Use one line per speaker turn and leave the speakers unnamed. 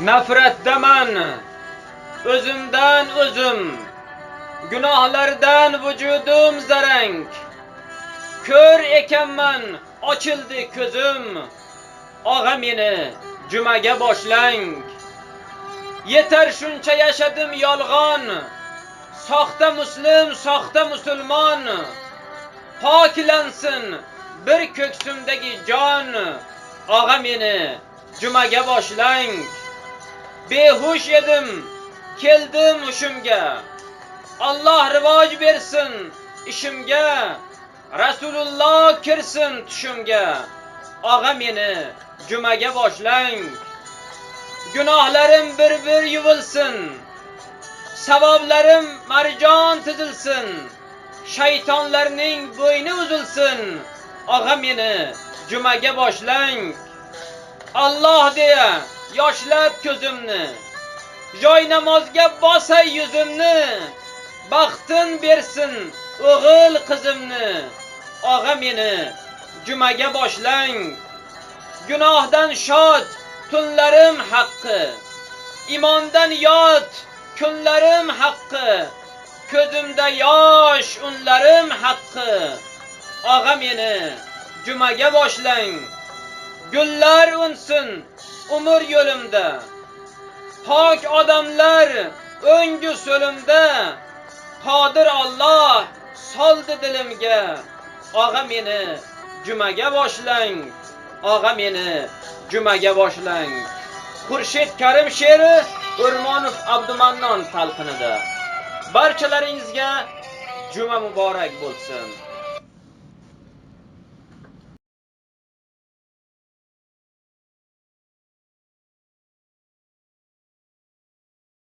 Nafratdaman. O'zimdan o'zim. Gunohlardan vujudim zarang. Ko'r ekanman, ochildi ko'zim. Og'a meni jumaga boshlang. Yetar shuncha yashadim yolg'on. Soxta muslim, soxta musulmon. Poklansin bir ko'ksimdagi jon. Og'a meni jumaga boshlang. Behush edim, keldim hushimga. Alloh rivoj bersin ishimga. Rasululloh kirsin tushimga. Og'a meni jumaga boshlang. Gunohlarim bir-bir yuvilsin. Savoblarim marjon tizilsin. Shaytonlarning bo'yni uzilsin. Og'a meni jumaga boshlang. Alloh deya yoshlab ko'zimni. Joy namozga bosay yuzimni. Baxtin bersin o'g'il qizimni. Og'a meni jumaga boshlang. Gunohdan shod tunlarim haqqi. Imondan yod kunlarim haqqi. Ko'zimda yosh unlarim haqqi. Og'a meni jumaga boshlang. Gullar unsin umr yo'limda. Pok odamlar o'ngu so'limda. Qodir Alloh soldi dilimga. Og'a meni jumaga boshlang. Og'a meni jumaga boshlang. Xurshid Karim she'ri O'rmonov Abdumannon talqinida. Barchalaringizga juma muborak bo'lsin.